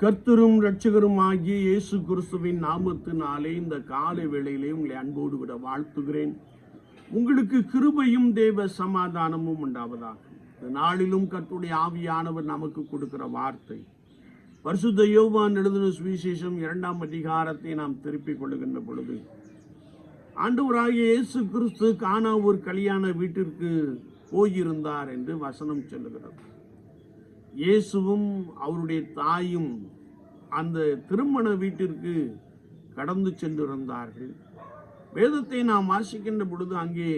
கர்த்தரும் ரட்சகரும் ஆகிய இயேசு கிறிஸ்துவின் நாமத்தினாலே இந்த காலை வேளையிலே உங்களை அன்போடு விட வாழ்த்துகிறேன். உங்களுக்கு கிருபையும் தேவ சமாதானமும் உண்டாவதாக. இந்த நாளிலும் கர்த்துடைய ஆவியானவர் நமக்கு கொடுக்கிற வார்த்தை. பரிசுத்த யோவான் எழுதின சுவிசேஷம் இரண்டாம் அதிகாரத்தை நாம் திருப்பிக் கொள்ளுகின்ற பொழுது ஆண்டவராகிய இயேசு கிறிஸ்து காணா ஒரு கல்யாண வீட்டிற்கு போயிருந்தார் என்று வசனம் சொல்லுகிறது. இயேசுவும் அவருடைய தாயும் அந்த திருமண வீட்டிற்கு கடந்து சென்றிருந்தார்கள். வேதத்தை நாம் வாசிக்கின்ற பொழுது அங்கே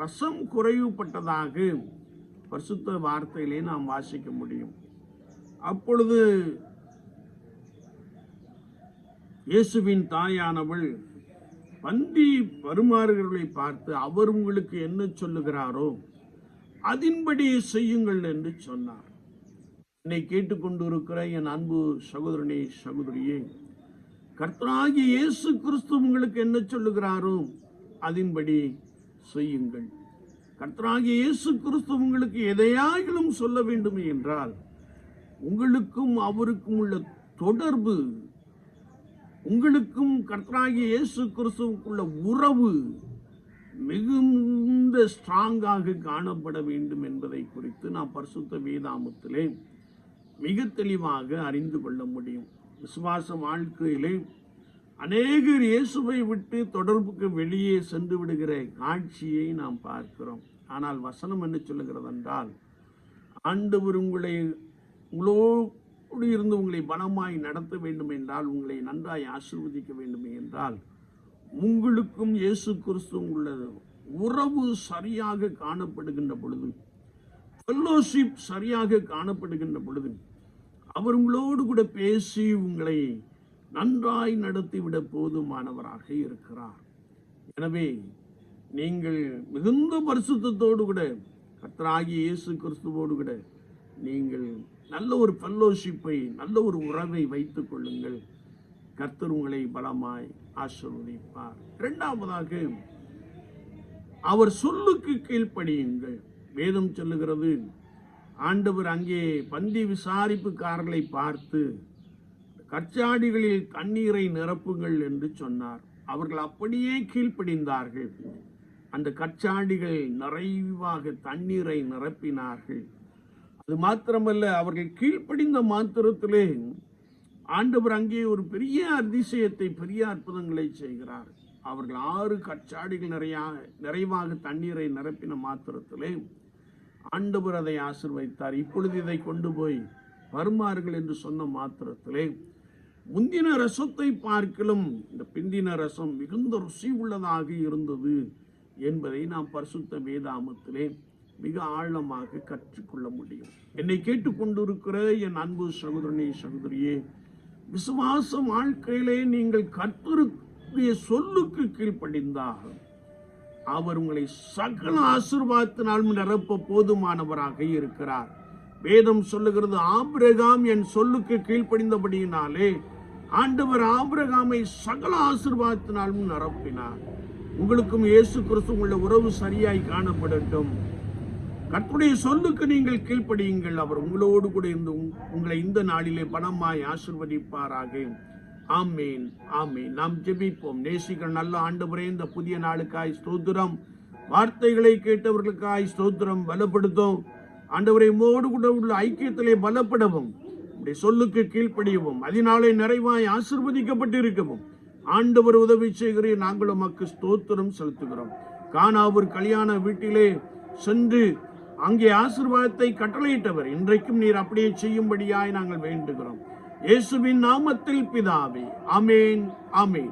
ரசம் குறைவுபட்டதாக பரிசுத்த வார்த்தையிலே நாம் வாசிக்க முடியும். அப்பொழுது இயேசுவின் தாயானவள் பந்தி பருமாறுகளை பார்த்து அவர் உங்களுக்கு என்ன சொல்லுகிறாரோ அதன்படி செய்யுங்கள் என்று சொன்னார். என்னை கேட்டுக்கொண்டிருக்கிற என் அன்பு சகோதரனே சகோதரியே கர்த்தராகிய இயேசு கிறிஸ்து உங்களுக்கு என்ன சொல்லுகிறாரோ அதன்படி செய்யுங்கள். கர்த்தராகிய இயேசு கிறிஸ்து உங்களுக்கு எதையாகிலும் சொல்ல வேண்டும் என்றால் உங்களுக்கும் அவருக்கும் உள்ள தொடர்பு உங்களுக்கும் கர்த்தராகிய இயேசு கிறிஸ்துவுக்குள்ள உறவு மிகுந்த ஸ்ட்ராங்காக காணப்பட வேண்டும் என்பதை குறித்து நாம் பரிசுத்த வேதாமத்திலே மிக தெளிவாக அறிந்து கொள்ள முடியும். விசுவாச வாழ்க்கையிலே அநேகர் இயேசுவை விட்டு தொடர்புக்கு வெளியே சென்று விடுகிற காட்சியை நாம் பார்க்கிறோம். ஆனால் வசனம் என்ன சொல்லுகிறது என்றால் ஆண்டவர் உங்களை உங்களோடு இருந்து உங்களை பலமாய் நடத்த வேண்டும் என்றால் உங்களை நன்றாய் ஆசிர்வதிக்க வேண்டும் என்றால் உங்களுக்கும் இயேசு கிறிஸ்து உள்ள உறவு சரியாக காணப்படுகின்ற பொழுது ஃபெல்லோஷிப் சரியாக காணப்படுகின்ற பொழுது அவர் உங்களோடு கூட பேசி உங்களை நன்றாய் நடத்திவிட போதுமானவராக இருக்கிறார். எனவே நீங்கள் மிகுந்த பரிசுத்தோடு கூட கத்தராகி இயேசு கிறிஸ்துவோடு கூட நீங்கள் நல்ல ஒரு ஃபெல்லோஷிப்பை நல்ல ஒரு உறவை வைத்துக் கொள்ளுங்கள். கர்த்தர் உங்களை பலமாய் ஆசிர்வதிப்பார். இரண்டாவதாக அவர் சொல்லுக்கு கீழ்ப்படியுங்கள். வேதம் சொல்லுகிறது ஆண்டவர் அங்கே பந்தி விசாரிப்புக்காரர்களை பார்த்து கச்சாடிகளில் தண்ணீரை நிரப்புங்கள் என்று சொன்னார். அவர்கள் அப்படியே கீழ்ப்படிந்தார்கள். அந்த கச்சாடிகள் நிறைவாக தண்ணீரை நிரப்பினார்கள். அது மாத்திரமல்ல அவர்கள் கீழ்ப்படிந்த மாத்திரத்திலே ஆண்டவர் அங்கே ஒரு பெரிய அதிசயத்தை பெரிய அற்புதங்களை செய்கிறார். அவர்கள் ஆறு கச்சாடிகள் நிறையா நிறைவாக தண்ணீரை நிரப்பின மாத்திரத்திலே ஆண்டவர் அதை ஆசிர்வதித்தார். இப்பொழுது இதை கொண்டு போய் வருமார்கள் என்று சொன்ன மாத்திரத்திலே முந்தின ரசத்தை பார்க்கலும் இந்த பிந்தின ரசம் மிகுந்த ருசி உள்ளதாக இருந்தது என்பதை நாம் பரிசுத்த வேதாமத்திலே மிக ஆழமாக கற்றுக்கொள்ள முடியும். என்னை கேட்டுக்கொண்டிருக்கிற என் அன்பு சகோதரனே சகோதரியே விசுவாச வாழ்க்கையிலே நீங்கள் கர்த்தருடைய சொல்லுக்கு கீழ்ப்படிந்தாகும் அவர் உங்களை சகல ஆசீர்வாதத்தினாலும் நிரப்ப போதுமானவராக இருக்கிறார். வேதம் சொல்லுகிறது ஆபிரகாம் என் சொல்லுக்கு கீழ்ப்படிந்தபடியினாலே ஆண்டவர் ஆபிரகாமை சகல ஆசீர்வாதத்தினாலும் நிரப்பினார். உங்களுக்கும் இயேசு கிறிஸ்து உள்ள உறவு சரியாய் காணப்படட்டும். கற்புடைய சொல்லுக்கு நீங்கள் கீழ்ப்படியுங்கள். அவர் உங்களோடு கூட இருந்து உங்களை இந்த நாளிலே பணமாய் ஆசிர்வதிப்பாராக. ஆமீன் ஆமீன். நாம் ஜெபிப்போம். நேசிக்கிற நல்ல ஆண்டவரே இந்த புதிய நாளுக்காய் ஸ்தோத்திரம். வார்த்தைகளை கேட்டவர்களுக்காய் ஸ்தோத்திரம். பலப்படுத்தும். ஆண்டவரை மோடு கூட உள்ள ஐக்கியத்திலே பலப்படவும். உடைய சொல்லுக்கு கீழ்ப்படியவும். அதனாலே நிறைவாய் ஆசிர்வதிக்கப்பட்டிருக்கவும். ஆண்டவர் உதவி செய்கிறேன் நாங்கள் உமக்கு ஸ்தோத்திரம் செலுத்துகிறோம். கானாவூர் கல்யாண வீட்டிலே சென்று அங்கே ஆசிர்வாதத்தை கட்டளையிட்டவர். இன்றைக்கும் நீர் அப்படியே செய்யும்படியாய் நாங்கள் வேண்டுகிறோம். இயேசுவின் நாமத்தில் பிதாவே. அமேன் அமேன்